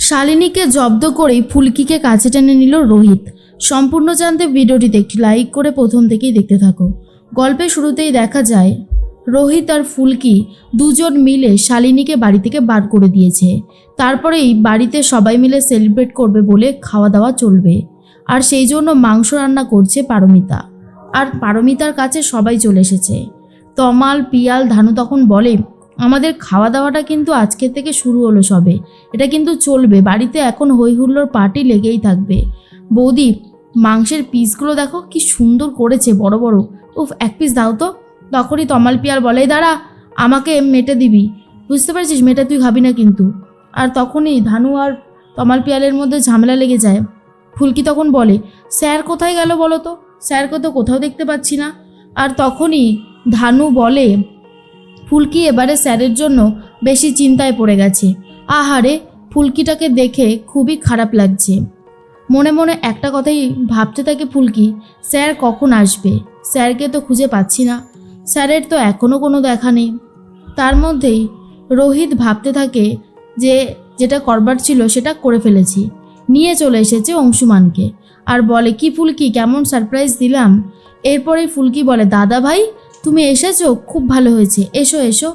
শালিনীকে জব্দ করেই ফুলকিকে কাছে টেনে নিল রোহিত। সম্পূর্ণ জানতে ভিডিওটিতে একটি লাইক করে প্রথম থেকেই দেখতে থাকো। গল্পের শুরুতেই দেখা যায়, রোহিত আর ফুলকি দুজন মিলে শালিনীকে বাড়ি থেকে বার করে দিয়েছে। তারপরেই বাড়িতে সবাই মিলে সেলিব্রেট করবে বলে খাওয়া দাওয়া চলবে। আর সেই জন্য মাংস রান্না করছে পারমিতা। আর পারমিতার কাছে সবাই চলে এসেছে। তমাল, পিয়াল, ধানু তখন বলে আমাদের খাওয়া দাওয়াটা কিন্তু আজকে থেকে শুরু হলো সবে। এটা কিন্তু চলবে। বাড়িতে এখন হই হুল্লোর পার্টি লেগেই থাকবে। বৌদি, মাংসের পিসগুলো দেখো কি সুন্দর করেছে, বড় বড়। উফ, এক পিস দাও তো। তখনই তমাল পিয়াল বলে, দাঁড়া, আমাকে মেটে দিবি। বুঝতে পারছিস? মেটে তুই খাবি না কিন্তু। আর তখনই ধানু আর তমাল পিয়ালের মধ্যে ঝামেলা লেগে যায়। ফুলকি তখন বলে, স্যার কোথায় গেল বলো তো? স্যারকে তো কোথাও দেখতে পাচ্ছি না। আর তখনই ধানু বলে ফুলকি এবারে স্যারের জন্য বেশি চিন্তায় পড়ে গেছে। আহারে, ফুলকিটাকে দেখে খুবই খারাপ লাগছে। মনে মনে একটা কথাই ভাবতে থাকে ফুলকি, স্যার কখন আসবে? স্যারকে তো খুঁজে পাচ্ছি না। স্যারের তো এখনও কোনো দেখা নেই। তার মধ্যেই রোহিত ভাবতে থাকে যে, যেটা করবার ছিল সেটা করে ফেলেছি। নিয়ে চলে এসেছে অংশুমানকে। আর বলে, কি ফুলকি, কেমন সারপ্রাইজ দিলাম? এরপরেই ফুলকি বলে, দাদা ভাই তুমি এসেছ? খুব ভালো হয়েছে। এসো এসো।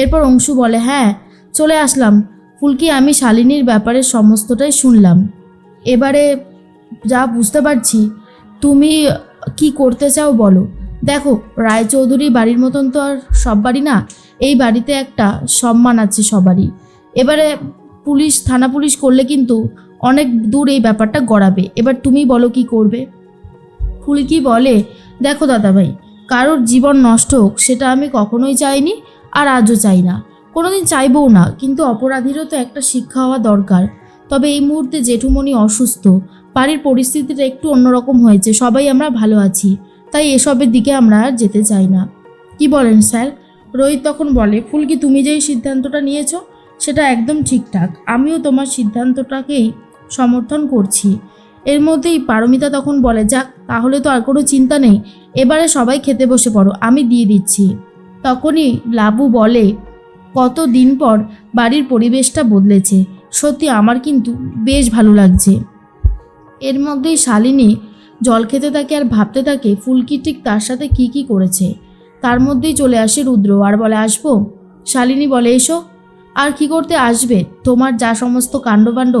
এরপর অংশু বলে হ্যাঁ চলে আসলাম। ফুলকি, আমি শালিনীর ব্যাপারে সমস্তটাই শুনলাম। এবারে যা বুঝতে পারছি, তুমি কি করতে চাও বলো। দেখো, রায়চৌধুরী বাড়ির মতন তো আর সব বাড়ি না, এই বাড়িতে একটা সম্মান আছে সবারই। এবারে পুলিশ, থানা পুলিশ করলে কিন্তু অনেক দূর এই ব্যাপারটা গড়াবে। এবার তুমি বলো কি করবে? ফুলকি বলে, দেখো দাদাভাই কারোর জীবন নষ্ট হোক, সেটা আমি কখনোই চাইনি আর আজও চাই না। কোনোদিন চাইবও না, কিন্তু অপরাধীরও তো একটা শিক্ষা হওয়া দরকার। তবে এই মুহূর্তে জেঠুমণি অসুস্থ, বাড়ির পরিস্থিতিটা একটু অন্যরকম হয়েছে, সবাই আমরা ভালো আছি, তাই এসবের দিকে আমরা আর যেতে চাই না। কি বলেন স্যার? রোহিত তখন বলে ফুলকি তুমি যেই সিদ্ধান্তটা নিয়েছো, সেটা একদম ঠিকঠাক। আমিও তোমার সিদ্ধান্তটাকেই সমর্থন করছি। এর মধ্যেই পারমিতা তখন বলে, যাক, তাহলে তো আর কোনো চিন্তা নেই। এবারে সবাই খেতে বসে পড়ো, আমি দিয়ে দিচ্ছি। তখনই লাবু বলে, কত দিন পর বাড়ির পরিবেশটা বদলেছে। সত্যি আমার কিন্তু বেশ ভালো লাগছে। এর মধ্যেই শালিনী জল খেতে থাকে আর ভাবতে থাকে, ফুলকি ঠিক তার সাথে কি কি করেছে? তার মধ্যেই চলে আসে রুদ্র, আর বলে, আসব? শালিনী বলে, এসো। আর কি করতে আসবে? তোমার যা সমস্ত কাণ্ডবাণ্ড,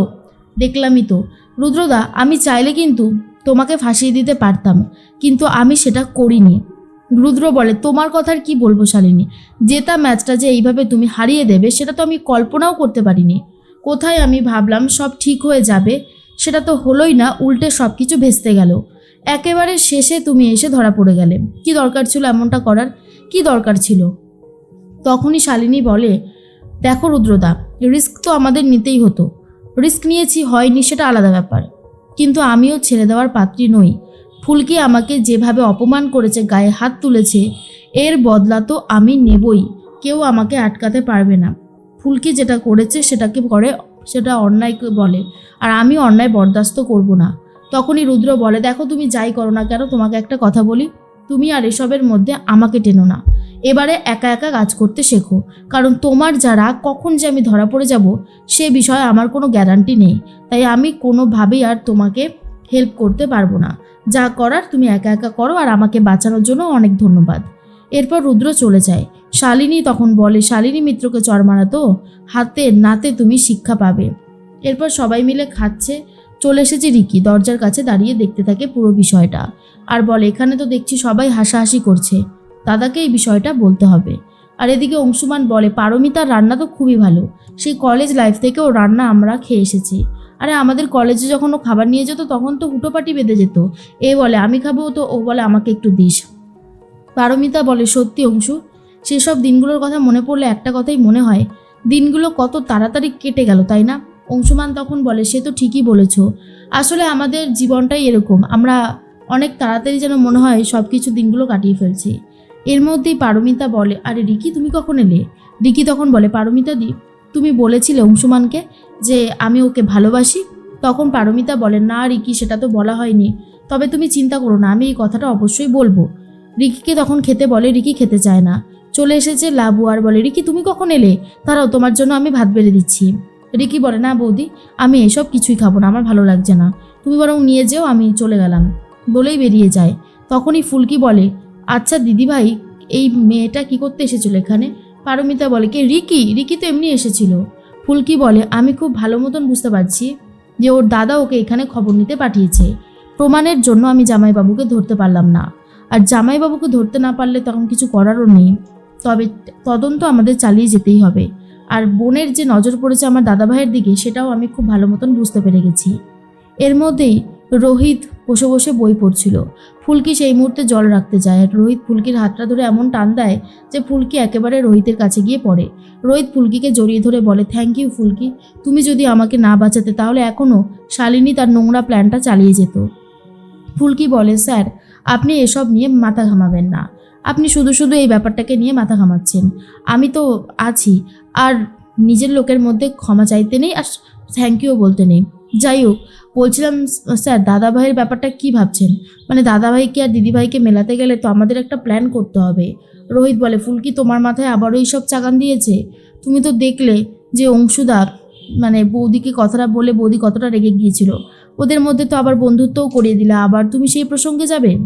দেখলামই তো। রুদ্রদা, আমি চাইলে কিন্তু তোমাকে ফাঁসিয়ে দিতে পারতাম, কিন্তু আমি সেটা করিনি। রুদ্র বলে, তোমার কথার কি বলব শালিনী? জেতা ম্যাচটা যে এইভাবে তুমি হারিয়ে দেবে, সেটা তো আমি কল্পনাও করতে পারিনি। কোথায় আমি ভাবলাম সব ঠিক হয়ে যাবে, সেটা তো হলোই না, উল্টে সব কিছু ভেস্তে গেল। একেবারে শেষে তুমি এসে ধরা পড়ে গেলে। কি দরকার ছিল এমনটা করার? কি দরকার ছিল? তখনই শালিনী বলে, দেখো রুদ্রদা, রিস্ক তো আমাদের নিতেই হতো। রিস্ক নিয়েছি হয়নি, সেটা আলাদা ব্যাপার। কিন্তু আমিও ছেড়ে দেওয়ার পাত্রী নই। ফুলকি আমাকে যেভাবে অপমান করেছে, গায়ে হাত তুলেছে, এর বদলা তো আমি নেবই। কেউ আমাকে আটকাতে পারবে না। ফুলকি যেটা করেছে সেটাকে করে সেটা অন্যায়কে বলে, আর আমি অন্যায় বরদাস্ত করব না। তখনই রুদ্র বলে, দেখো তুমি যাই করো না কেন, তোমাকে একটা কথা বলি। তুমি আর এসবের মধ্যে আমাকে টেনো না। এবারে একা একা কাজ করতে শেখো। কারণ তোমার যারা কখন যে আমি ধরা পড়ে যাব, সে বিষয়ে আমার কোনো গ্যারান্টি নেই। তাই আমি কোনোভাবেই আর তোমাকে হেল্প করতে পারব না। যা করার তুমি একা একা করো আর আমাকে বাঁচানোর জন্য অনেক ধন্যবাদ। এরপর রুদ্র চলে যায়। শালিনী তখন বলে, শালিনী মিত্রকে চর মারাতো হাতে নাতে তুমি শিক্ষা পাবে। এরপর সবাই মিলে খাচ্ছে। চলে এসেছে রিকি, দরজার কাছে দাঁড়িয়ে দেখতে থাকে পুরো বিষয়টা। আর বলে, এখানে তো দেখছি সবাই হাসাহাসি করছে। দাদাকে এই বিষয়টা বলতে হবে। আর এদিকে অংশুমান বলে, পারমিতার রান্না তো খুবই ভালো। সেই কলেজ লাইফ থেকেও রান্না আমরা খেয়ে এসেছি। আরে আমাদের কলেজে যখন ও খাবার নিয়ে যেত, তখন তো হুটোপাটি বেঁধে যেত। এ বলে, আমি খাব তো, ও বলে, আমাকে একটু দিস। পারমিতা বলে, সত্যি অংশু, সেসব দিনগুলোর কথা মনে পড়লে একটা কথাই মনে হয়, দিনগুলো কত তাড়াতাড়ি কেটে গেল, তাই না? অংশুমান তখন বলে, সে তো ঠিকই বলেছ। আসলে আমাদের জীবনটাই এরকম, আমরা অনেক তাড়াতাড়ি যেন মনে হয় সব কিছু দিনগুলো কাটিয়ে ফেলছি। এর মধ্যেই পারমিতা বলে, আরে রিকি, তুমি কখন এলে? রিকি তখন বলে, পারমিতা দি, তুমি বলেছিলে অংশুমানকে যে আমি ওকে ভালোবাসি। তখন পারমিতা বলে, না রিকি, সেটা তো বলা হয়নি। তবে তুমি চিন্তা করো না, আমি এই কথাটা অবশ্যই বলব। রিকিকে তখন খেতে বলে, রিকি খেতে চায় না। চলে এসেছে লাবু আর বলে, রিকি, তুমি কখন এলে? তারাও তোমার জন্য আমি ভাত বেড়ে দিচ্ছি। রিকি বলে, না বৌদি, আমি এসব কিছুই খাব না, আমার ভালো লাগছে না। তুমি বরং নিয়ে যেও, আমি চলে গেলাম। বলেই বেরিয়ে যায়। তখনই ফুলকি বলে আচ্ছা দিদিভাই, এই মেয়েটা কি করতে এসেছিল এখানে? পারমিতা বলে, কে? রিকি? রিকি তো এমনি এসেছিল। ফুলকি বলে, আমি খুব ভালো মতন বুঝতে পারছি যে ওর দাদা ওকে এখানে খবর নিতে পাঠিয়েছে। প্রমাণের জন্য আমি জামাইবাবুকে ধরতে পারলাম না। আর জামাইবাবুকে ধরতে না পারলে তখন কিছু করারও নেই। তবে তদন্ত আমাদের চালিয়ে যেতেই হবে। আর বোনের যে নজর পড়েছে আমার দাদাভাইয়ের দিকে, সেটাও আমি খুব ভালো মতন বুঝতে পেরে গেছি। এর মধ্যেই রোহিত বসে বসে বই পড়ছিল। ফুলকি সেই মুহূর্তে জল রাখতে যায় আর রোহিত ফুলকির হাতটা ধরে এমন টান দেয় যে ফুলকি একেবারে রোহিতের কাছে গিয়ে পড়ে। রোহিত ফুলকিকে জড়িয়ে ধরে বলে থ্যাংক ইউ ফুলকি। তুমি যদি আমাকে না বাঁচাতে তাহলে এখনও শালিনী তার নোংরা প্ল্যানটা চালিয়ে যেত। ফুলকি বলে, স্যার, আপনি এসব নিয়ে মাথা ঘামাবেন না। আপনি শুধু শুধু এই ব্যাপারটাকে নিয়ে মাথা ঘামাচ্ছেন। আমি তো আছি, আর নিজের লোকের মধ্যে ক্ষমা চাইতে নেই আর থ্যাংক ইউ বলতে নেই। যাই হোক, বলছিলাম স্যার, দাদাভাইয়ের ব্যাপারটা কি ভাবছেন? মানে দাদাভাইকে আর দিদিভাইকে মেলাতে গেলে তো আমাদের একটা প্ল্যান করতে হবে। রোহিত বলে, ফুলকি, তোমার মাথায় আবারও এইসব চাগান দিয়েছে? তুমি তো দেখলে যে অংশুদা মানে বৌদিকে কথাটা বলে বৌদি কতটা রেগে গিয়েছিল। ওদের মধ্যে তো আবার বন্ধুত্বও করিয়ে দিলা, আবার তুমি সেই প্রসঙ্গে যাবে?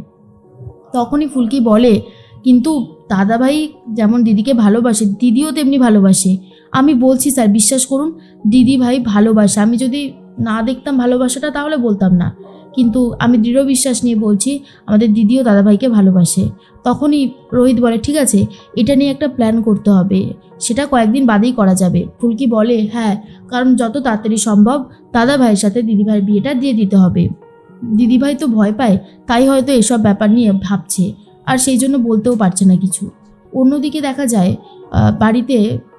তখনই ফুলকি বলে, কিন্তু দাদাভাই যেমন দিদিকে ভালোবাসে, দিদিও তেমনি ভালোবাসে। আমি বলছি, স্যার, বিশ্বাস করুন দিদি ভাই ভালোবাসে। আমি যদি না দেখতাম ভালোবাসাটা তাহলে বলতাম না। কিন্তু আমি দৃঢ় বিশ্বাস নিয়ে বলছি, আমাদের দিদিও দাদাভাইকে ভালোবাসে। তখনই রোহিত বলে, ঠিক আছে, এটা নিয়ে একটা প্ল্যান করতে হবে। সেটা কয়েকদিন বাদেই করা যাবে। ফুলকি বলে হ্যাঁ কারণ যত তাড়াতাড়ি সম্ভব দাদা ভাইয়ের সাথে দিদিভাইয়ের বিয়েটা দিয়ে দিতে হবে। দিদিভাই তো ভয় পায়, তাই হয়তো এসব ব্যাপার নিয়ে ভাবছে, আর সেই জন্য বলতেও পারছে না কিছু। অন্যদিকে দেখা যায় বাড়িতে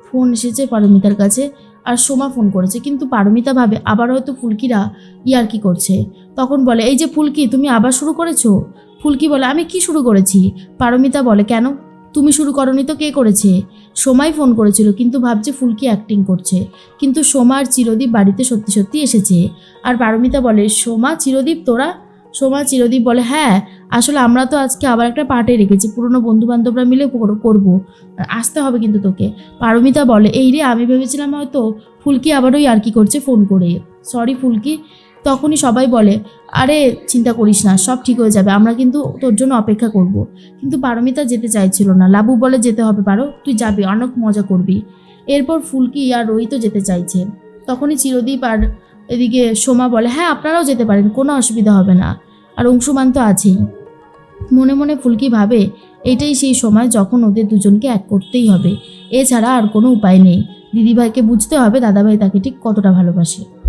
ফোন এসেছে পারমিতার কাছে আর সোমা ফোন করেছে। কিন্তু পারমিতা ভাবে আবার হয়তো ফুলকিরা ইয়ার্কি করছে। তখন বলে, এই যে ফুলকি, তুমি আবার শুরু করেছ? ফুলকি বলে, আমি কি শুরু করেছি? পারমিতা বলে, কেন? তুমি শুরু করনি তো কে করেছে? সোমাই ফোন করেছিল, কিন্তু ভাবছে ফুলকি অ্যাক্টিং করছে। কিন্তু সোমা আর চিরদীপ বাড়িতে সত্যি সত্যি এসেছে। আর পারমিতা বলে, সোমা, চিরদীপ, তোরা সোমা চিরদীপ বলে হ্যাঁ আসলে আমরা তো আজকে আবার একটা পার্টি রেখেছি, পুরনো বন্ধু বান্ধবরা মিলে কর- করব। আসতে হবে কিন্তু তোকে। পারমিতা বলে, এই রে, আমি ভেবেছিলাম হয়তো ফুলকি আবারও আর কি করছে ফোন করে। সরি ফুলকি। তখনই সবাই বলে, আরে, চিন্তা করিস না, সব ঠিক হয়ে যাবে, আমরা কিন্তু তোর জন্য অপেক্ষা করব। কিন্তু পারমিতা যেতে চাইছিল না। লাবু বলে, যেতে হবে, পারো, তুই যাবি, অনেক মজা করবি। এরপর ফুলকি আর রোহিতও যেতে চাইছে। তখনই চিরদীপ আর এদিকে সোমা বলে হ্যাঁ আপনারাও যেতে পারেন, কোনো অসুবিধা হবে না। আর অংশুমান তো আছেই। মনে মনে ফুলকি ভাবে এটাই সেই সময় যখন ওদের দুজনকে এক করতেই হবে। এছাড়া আর কোনো উপায় নেই। দিদিভাইকে বুঝতে হবে দাদাভাই তাকে ঠিক কতটা ভালোবাসে।